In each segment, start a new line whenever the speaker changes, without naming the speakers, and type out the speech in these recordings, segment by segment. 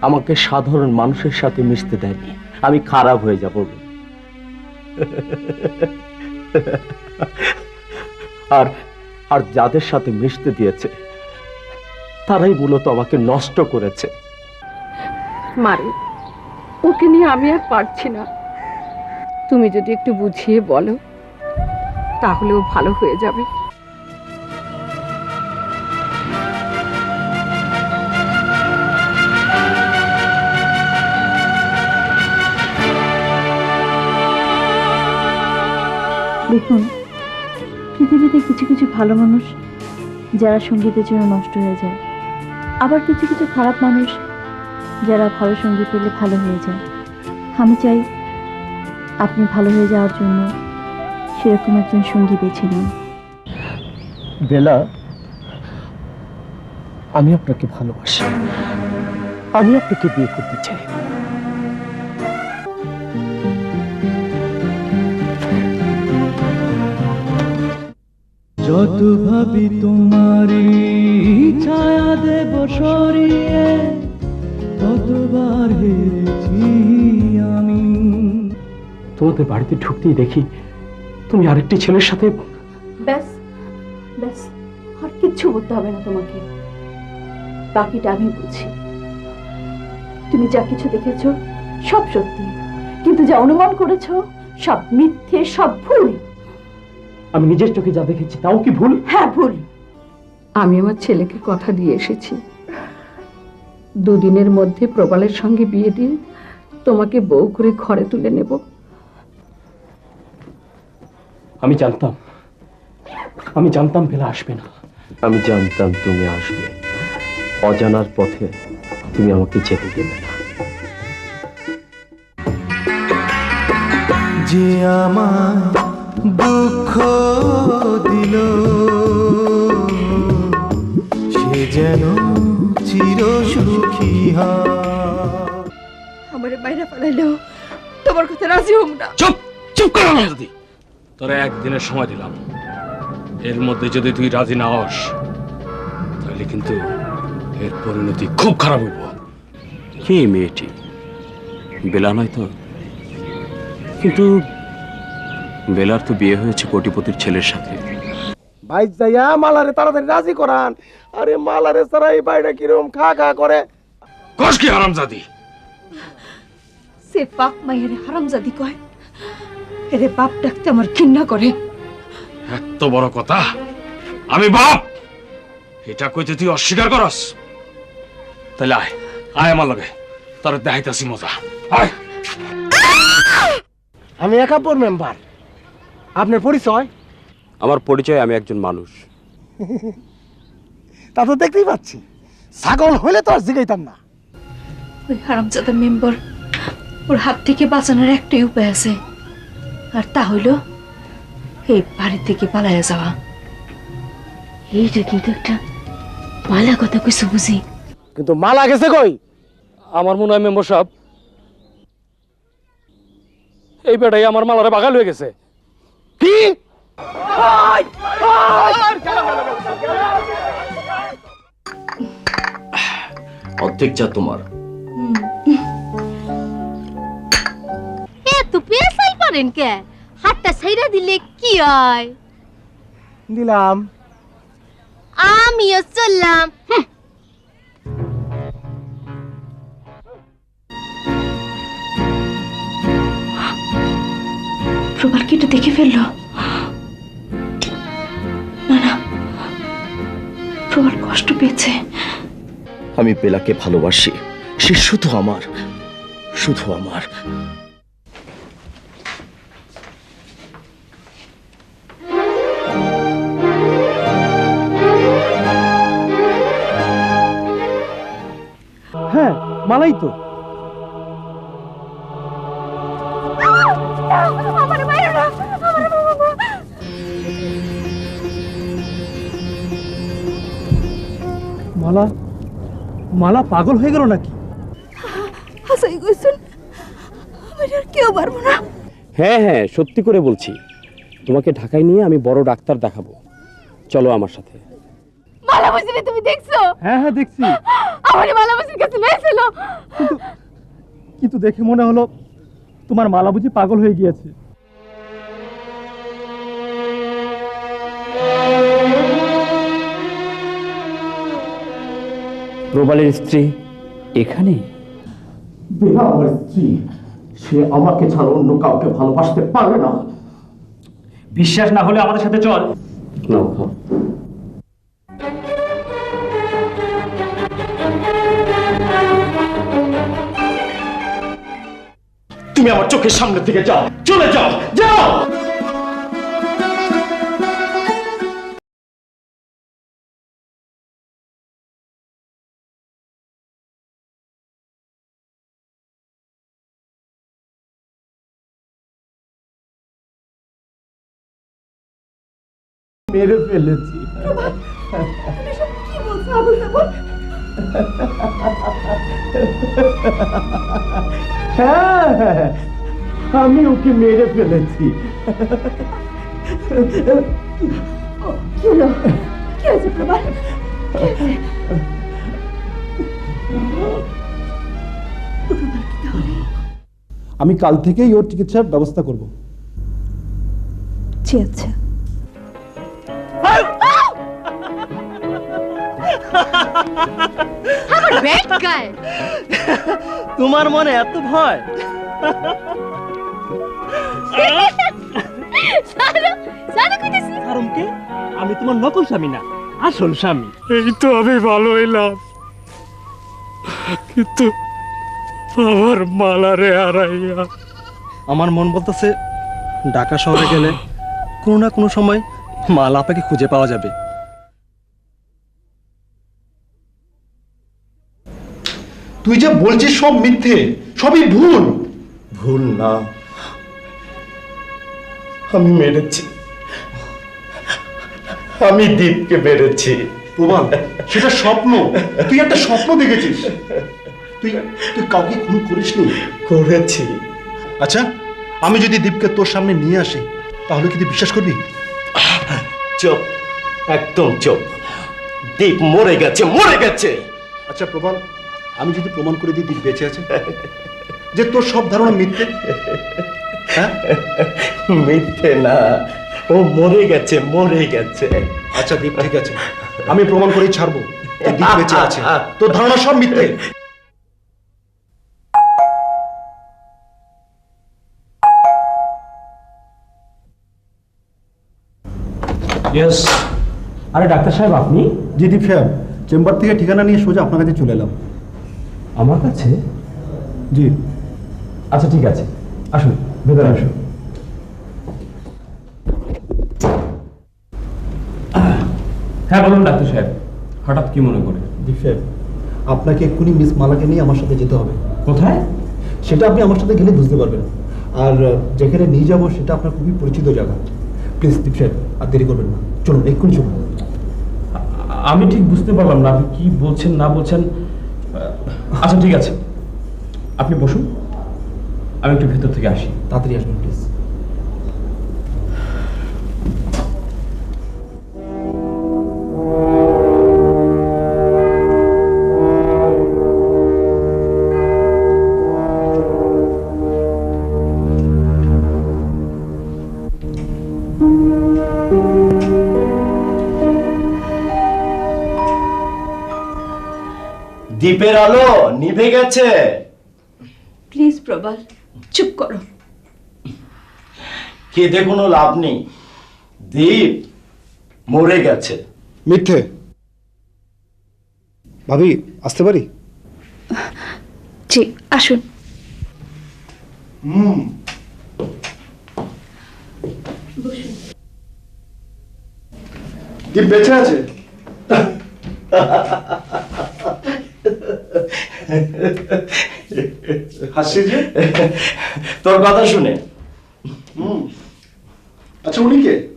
আমাকে সাধারণ মানুষের সাথে মিশতে দেয়নি। আমি খারাপ হয়ে যাব। আর আর যাদের সাথে মিশতে দিয়েছে, তারাই মূলত আমাকে নষ্ট করেছে।
মারে ওকে নিয়ে আমি আর পারছি না। তুমি যদি একটু বুঝিয়ে বলো তাহলেও ভালো হয়ে যাবে।
দেখুন, পৃথিবীতে কিছু কিছু ভালো মানুষ, যারা সঙ্গীতের জন্য নষ্ট হয়ে যায়। আবার কিছু কিছু খারাপ মানুষ, যারা ভালো সংগীত পেলে ভালো হয়ে যায়। আমি চাই আপনি ভালো হয়ে যাওয়ার জন্য সেরকম একজন সঙ্গী বেছে নিন।
বেলা, আমি আপনাকে ভালোবাসি। আমি আপনাকে বিয়ে করতে চাই।
যত ভাবি তোমারই ছায়া দেব সরিয়ে ততবার হেরেছি আমি।
তোমাদের বাড়িতে ঢুকতেই দেখি তুমি আরেকটি ছেলের সাথে
ব্যাস ব্যাস আর কিচ্ছু বলতে হবে না তোমাকে। বাকিটা আমি বুঝি। তুমি যা কিছু দেখেছ সব সত্যি। কিন্তু যা অনুমান করেছ সব মিথ্যে সব ভুল।
আমি নিজের চোখে যা দেখেছি তাও কি ভুল?
হ্যাঁ ভুল।
আমি আমার ছেলেকে কথা দিয়ে এসেছি। দুদিনের মধ্যে প্রবালের সঙ্গে বিয়ে দিয়ে তোমাকে বউ করে ঘরে তুলে নেব।
আমি জানতাম আমি জানতাম বেলা আসবে না। আমি জানতাম তুমি আসবে। অজানার পথে তুমি আমাকে যেতে দেবে না।
যে আমার দুঃখ দিল। সে যেন চির সুখী
আমার বাইরে ফেলাইলেও তোমার কথা রাজি হোক না।
চুপ চুপ করো যদি তোরা একদিনের সময় দিলাম। এর মধ্যে যদি তুই রাজি না হস তাহলে কিন্তু এর পরিণতি খুব খারাপ হইব।
কে মেয়েটি? বেলা নয় তো। কিন্তু বেলার তো বিয়ে হয়েছে কোটিপতির ছেলের সাথে।
বাইক যাইয়া মালারে তাড়াতাড়ি রাজি করান। আরে মালারে সারা এই বাড়িটা কীরকম খা খা করে।
কস কি হারামজাদি?
সে বাপ মায়ের হারামজাদি কয় এরে বাপ ডাকতে আমার ঘৃণা করে।
এত বড় কথা? আমি বাপ! এটা কইতে তুই অস্বীকার করস? তাহলে আয় আয় আমার লগে তোর দেখাইতাছি মজা। আয়!
আমি একাত্তর মেম্বার। আপনার পরিচয়?
আমার পরিচয় আমি একজন মানুষ।
তা তো দেখতেই পাচ্ছি। ছাগল হইলে তো আর জিগাইতাম না।
ওই হারামজাদা মেম্বার ওর হাত থেকে বাঁচানোর একটাই উপায় আছে। আর তা হইল এই বাড়ি থেকে পালাইয়া যাওয়া। এইটা কিন্তু একটা মালা কথা কইছো বুঝি।
কিন্তু মালা গেছে কই?
আমার মনে হয় মেম্বার সাহেব এই বেটাই আমার মালারে বাগাল হয়ে গেছে।
কি?
অর্ধেক যা তোমার।
এত পেশাল করেন কে? হাতটা ছাইরা দিলে কি হয়?
দিলাম।
আমিও চললাম। হুঁ,
প্রবাল কি এটা দেখে ফেলল। না না। প্রবাল কষ্ট পেয়েছে।
আমি বেলাকে ভালোবাসি। সে শুধু আমার। শুধু আমার।
হ্যাঁ মালাই তো। মালা? মালা পাগল হয়ে গেল নাকি?
হাসাই কইছেন আমি আর কেউ পারব না।
হ্যাঁ হ্যাঁ সত্যি করে বলছি। তোমাকে ঢাকায় নিয়ে আমি বড় ডাক্তার দেখাবো। চলো আমার সাথে।
মালা বসিরে তুমি দেখছ?
হ্যাঁ হ্যাঁ দেখছি।
আমার মালা বসির কাছে
কিন্তু দেখে মনে হলো তোমার মালা বুঝি পাগল হয়ে গিয়েছে।
প্রবালের স্ত্রী। এখানে?
বেলা আমার স্ত্রী সে আমাকে ছাড়া অন্য কাউকে ভালোবাসতে পারবে না।
বিশ্বাস না হলে আমাদের সাথে চল।
না তুমি আমার চোখের সামনে থেকে যাও। চলে যাও যাও! মেরে ফেলেছি। হ্যাঁ আমি ওকে মেরে ফেলেছি।
আমি কাল থেকেই ওর চিকিৎসার ব্যবস্থা করব।
জি আচ্ছা
আমার গায়
তোমার মনে এত ভয়? আমি তোমার নকল স্বামী না আসল স্বামী।
এই তো আমি ভালো হইলাম। কিন্তু আমার মালারে হারাইয়া।
আমার মন বলতেছে ঢাকা শহরে গেলে কোনো না কোনো সময় মাল আপাকে খুঁজে পাওয়া যাবে।
তুই যে বলছিস সব মিথ্যে সবই ভুল। ভুল না। আমি মেরেছি। আমি দীপকে মেরেছি।
প্রবাল সেটা স্বপ্ন। তুই একটা স্বপ্ন দেখেছিস। তুই তুই কাউকে খুন করিসনি?
করেছি।
আচ্ছা আমি যদি দীপকে তোর সামনে নিয়ে আসি তাহলে কি তুই বিশ্বাস করবি?
চুপ একদম চুপ। দীপ মরে গেছে মরে গেছে।
আচ্ছা প্রবাল আমি যদি প্রমাণ করে দিই দীপ বেঁচে আছে? যে তোর সব ধারণা মিথ্যে। হ্যাঁ?
মিথ্যে না। ও মরে গেছে মরে গেছে।
আচ্ছা দীপ ঠিক আছে। আমি প্রমাণ করেই ছাড়বো। দীপ বেঁচে আছে। তোর ধারণা সব মিথ্যে।
ইয়েস আরে ডাক্তার সাহেব আপনি?
জি দীপ সাহেব চেম্বার থেকে ঠিকানা নিয়ে সোজা আপনার কাছে চলে এলাম।
আমার কাছে?
জি।
আচ্ছা ঠিক আছে। আসুন ভেতরে আসুন। হ্যাঁ বলুন ডাক্তার সাহেব। হঠাৎ কি মনে করে?
দীপ সাহেব আপনাকে এক্ষুনি মিস মালাকে নিয়ে আমার সাথে যেতে হবে।
কোথায়?
সেটা আপনি আমার সাথে গেলে বুঝতে পারবেন। আর যেখানে নিয়ে যাব সেটা আপনার খুবই পরিচিত জায়গা। প্লিজ দীপ সাহেব আর দেরি করবেন না। চলুন এক্ষুনি চলুন।
আমি ঠিক বুঝতে পারলাম না। আপনি কি বলছেন না বলছেন? আচ্ছা ঠিক আছে। আপনি বসুন। আমি একটু ভেতর থেকে আসি।
তাড়াতাড়ি আসবেন প্লিজ।
দ্বীপের আলো নিভে গেছে।
প্লিজ প্রবাল চুপ করো।
কেঁদে কোনো লাভ নেই। দ্বীপ মরে গেছে।
মিথ্যে। ভাবি আসতে পারি?
জি আসুন। হুম।
দীপ বেঁচে আছে? হাসছি যে
তোর কথা শুনে।
আচ্ছা উনি কে?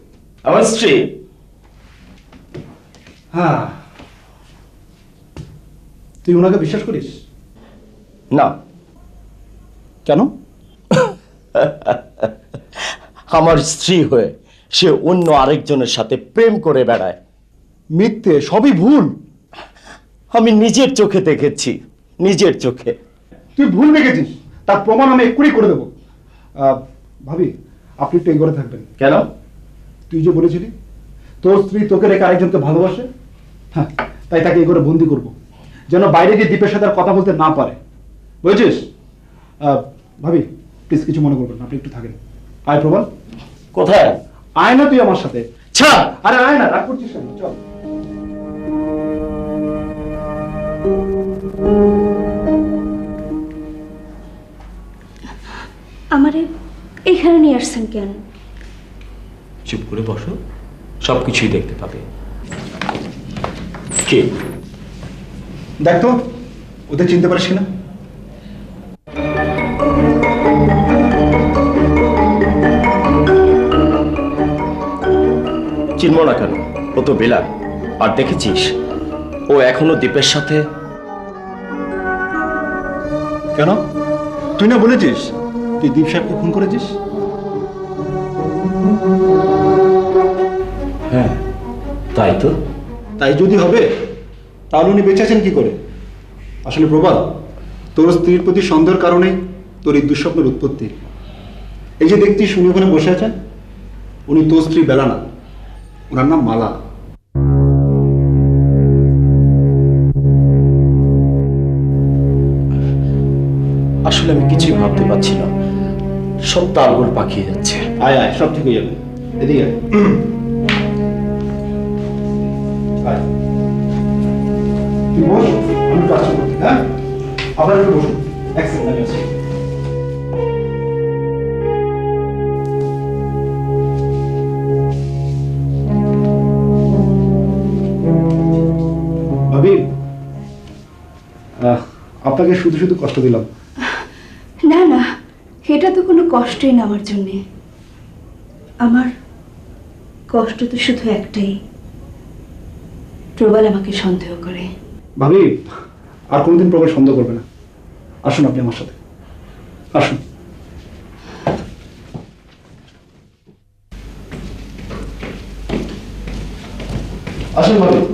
আমার স্ত্রী।
হ্যাঁ। তুই ওনাকে বিশ্বাস করিস?
না।
কেন?
আমার স্ত্রী হয়ে সে অন্য আরেকজনের সাথে প্রেম করে বেড়ায়।
মিথ্যে সবই ভুল।
আমি নিজের চোখে দেখেছি। নিজের চোখে।
তুই ভুল দেখেছিস। তার প্রমাণ আমি এক্ষুনি করে দেবো। ভাবি আপনি একটু এই ঘরে থাকবেন।
কেন?
তুই যে বলেছিলি তোর স্ত্রী তোকে রেখে আরেকজনকে ভালোবাসে? হ্যাঁ তাই তাকে এই ঘরে বন্দি করব। যেন বাইরে গিয়ে দ্বীপের সাথে আর কথা বলতে না পারে। বুঝেছিস? আহ, ভাবি প্লিজ কিছু মনে করবেন না, আপনি একটু থাকেন। আয় প্রবল।
কোথায়?
আয় না তুই আমার সাথে।
ছাড়!
আরে আয় না রাগ করছিস চল।
আমারে এখানে নিয়ে আসছেন কেন?
চুপ করে বসো। সব কিছুই দেখতে পাবে। কে?
দেখ তো ওদের চিনতে পারিস কিনা?
চিনব না কেন? ও তো বেলা আর দেখেছিস ও এখনও দ্বীপের সাথে
কেন? তুই না বলেছিস? তুই দীপ সাহেবকে ফোন করেছিস?
হ্যাঁ তাই তো।
তাই যদি হবে তাহলে উনি বেঁচে আছেন কি করে? আসলে প্রবাল তোর স্ত্রীর প্রতি সন্দেহের কারণেই তোর এই দুঃস্বপ্নের উৎপত্তি। এই যে দেখছিস উনি ওখানে বসে আছেন উনি তোর স্ত্রী বেলা না ওনার নাম মালা।
আসলে আমি কিছুই ভাবতে পারছি না। সব তালগোল পাকিয়ে যাচ্ছে।
আয় আয়, সব ঠিক হয়ে যাবে। এদিকে হ্যাঁ? আপনাকে শুধু শুধু কষ্ট দিলাম।
এটা তো কোনো কষ্টই না আমার জন্যে। আমার কষ্ট তো শুধু একটাই। প্রবল আমাকে সন্দেহ করে।
ভাবি, আর কোনোদিন প্রবল সন্দেহ করবে না। আসুন আপনি আমার সাথে। আসুন। আসুন ভাবি।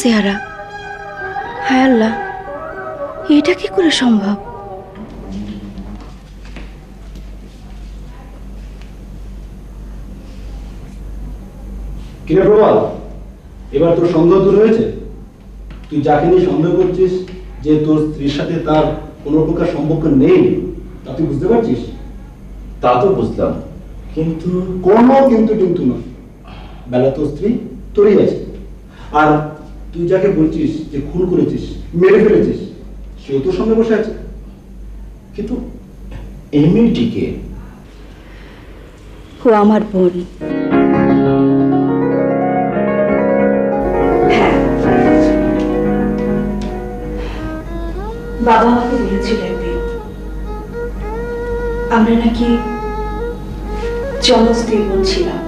চেহারা হায় আল্লাহ, এটা কি করে সম্ভব?
কিরে প্রবাল, এবার তোর সন্দেহ দূর হয়েছে? তুই যাকে নিয়ে সন্দেহ করছিস, যে তোর স্ত্রীর সাথে তার কোনো প্রকার সম্পর্ক নেই, তা তুই বুঝতে পারছিস?
তা তো বুঝলাম, কিন্তু
কোনো কিন্তু কিন্তু নয়। বেলা তোর স্ত্রী, তোরই আছে। আর তুই যাকে বলছিস যে খুন করেছিস, মেরে ফেলেছিস, সেও তোর সঙ্গে বসে আছে।
কিন্তু এই
ও আমার বোন। হ্যাঁ। বাবা আমাকে বলেছিল আমরা নাকি যমজ দুই বোন ছিলাম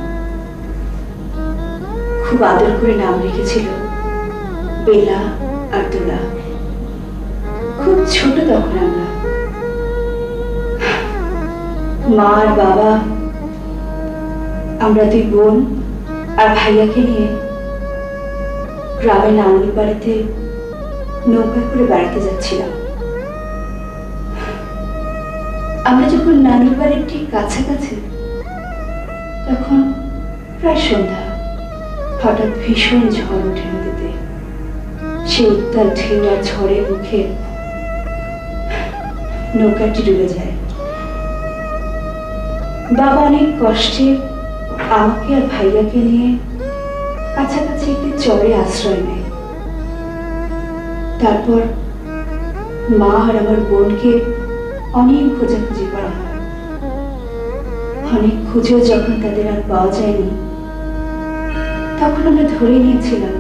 খুব আদর করে নাম রেখেছিল। বেলা আর দোলা খুব ছোট তখন আমরা। মা আর বাবা, আমরা দুই বোন আর ভাইয়াকে নিয়ে গ্রামের নানুর বাড়িতে নৌকা করে বেড়াতে যাচ্ছিলাম। আমরা যখন নানুর বাড়ির ঠিক কাছাকাছি, তখন প্রায় সন্ধ্যা, হঠাৎ ভীষণ ঝড় ওঠে নদীতে। সে উত্তাল ঢেউ মুখে নৌকাটি ডুবে যায়। বাবা অনেক কষ্টে আমাকে আর ভাইয়াকে নিয়ে কাছাকাছি একটি চরে আশ্রয় নেয়। তারপর মা আর আমার বোনকে অনেক খোঁজাখুঁজি করা হয়। অনেক খুঁজেও যখন তাদের আর পাওয়া যায়নি, তখন আমরা ধরে নিয়েছিলাম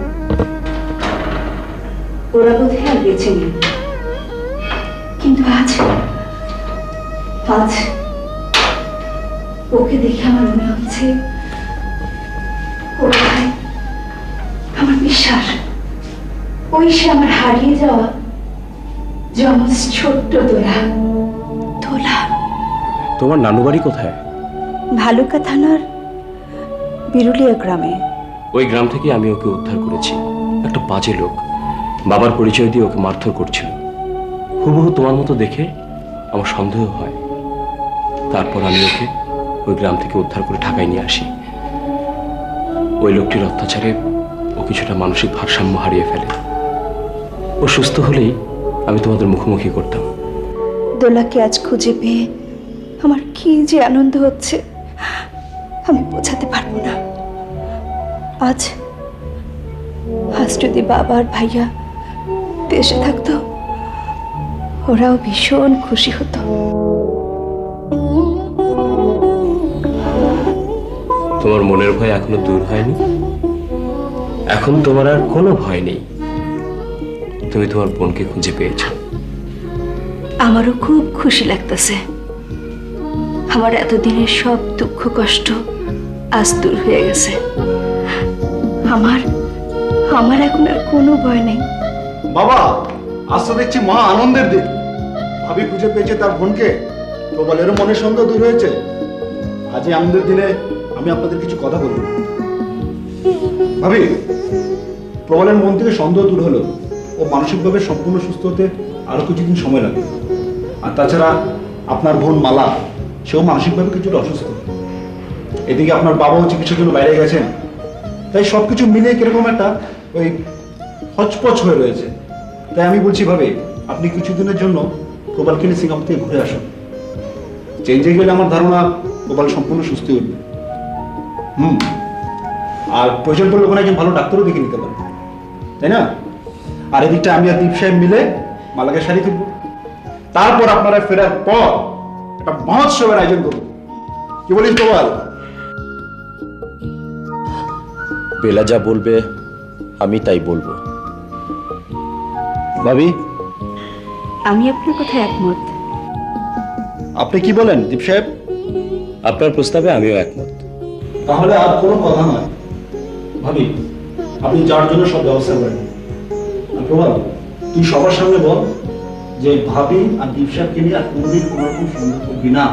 ওরা বোধহয় আর বেঁচে নেই কিন্তু আজ আজ ওকে দেখে আমার মনে হচ্ছে আমার বিশ্বাস ওই সে আমার হারিয়ে যাওয়া যমজ ছোট্ট দোলা। দোলা।
তোমার নানু বাড়ি কোথায়?
ভালুকা থানার বিরুলিয়া গ্রামে।
ওই গ্রাম থেকে আমি ওকে উদ্ধার করেছি। একটা বাজে লোক। বাবার পরিচয় দিয়ে ওকে মারধর করছিল। হুবহু তোমার মতো দেখে আমার সন্দেহ হয়। তারপর আমি ওকে ওই গ্রাম থেকে উদ্ধার করে ঢাকায় নিয়ে আসি। ওই লোকটির অত্যাচারে ও কিছুটা মানসিক ভারসাম্য হারিয়ে ফেলে। ও সুস্থ হলেই আমি তোমাদের মুখোমুখি করতাম।
দোলাকে আজ খুঁজে পেয়ে আমার কি যে আনন্দ হচ্ছে, আমি বোঝাতে পারব না। আজ আজ যদি বাবার আর ভাইয়া দেশে থাকতো। ওরাও ভীষণ খুশি হতো।
তোমার মনের ভয় এখনও দূর হয়নি? এখন তোমার আর কোনো ভয় নেই। তুমি তোমার বোনকে খুঁজে পেয়েছ।
আমারও খুব খুশি লাগতেছে। আমার এতদিনের সব দুঃখ কষ্ট আজ দূর হয়ে গেছে। আমার আমার এখন আর কোনো ভয় নেই।
বাবা আজ তো দেখছি মহা আনন্দের দিন। ভাবি খুঁজে পেয়েছে তার বোনকে। প্রবলেরও মনের সন্দেহ দূর হয়েছে। আজ এই আনন্দের দিনে আমি আপনাদের কিছু কথা বলব। ভাবি, প্রবলের মন থেকে সন্দেহ দূর হলো। ও মানসিকভাবে সম্পূর্ণ সুস্থ হতে আরও কিছুদিন সময় লাগবে আর তাছাড়া আপনার বোন মালা, সেও মানসিকভাবে কিছুটা অসুস্থ। এদিকে আপনার বাবাও চিকিৎসার জন্য বাইরে গেছেন। তাই সবকিছু মিলিয়ে কীরকম একটা ওই হচপচ হয়ে রয়েছে। তাই আমি বলছি ভাবে, আপনি কিছুদিনের জন্য প্রবালকে নিয়ে সিঙ্গাপুর থেকে ঘুরে আসুন। চেঞ্জে গেলে আমার ধারণা প্রবাল সম্পূর্ণ সুস্থ উঠবে। হুম। আর প্রয়োজন পড়লে ওখানে একজন ভালো ডাক্তারও দেখে নিতে পারে তাই না? আর এদিকটা আমি আর দীপ সাহেব মিলে মালাকে শাড়ি তুলবো। তারপর আপনারা ফেরার পর একটা মহোৎসবের আয়োজন করব। কি বলিস প্রবাল
বেলা যা বলবে, আমি তাই বলব। ভাবি?
আমি আপনার কথায় একমত।
আপনি কি বলেন দীপ সাহেব?
আপনার প্রস্তাবে আমিও একমত।
তাহলে আর কোনো কথা নয়। ভাবি আপনি যার জন্য সব ব্যবস্থা করেন। প্রভাব তুই সবার সামনে বল যে ভাবি আর দীপ সাহেবকে নিয়ে আর কোনোদিন কোনো রকম সন্দেহ করবি না।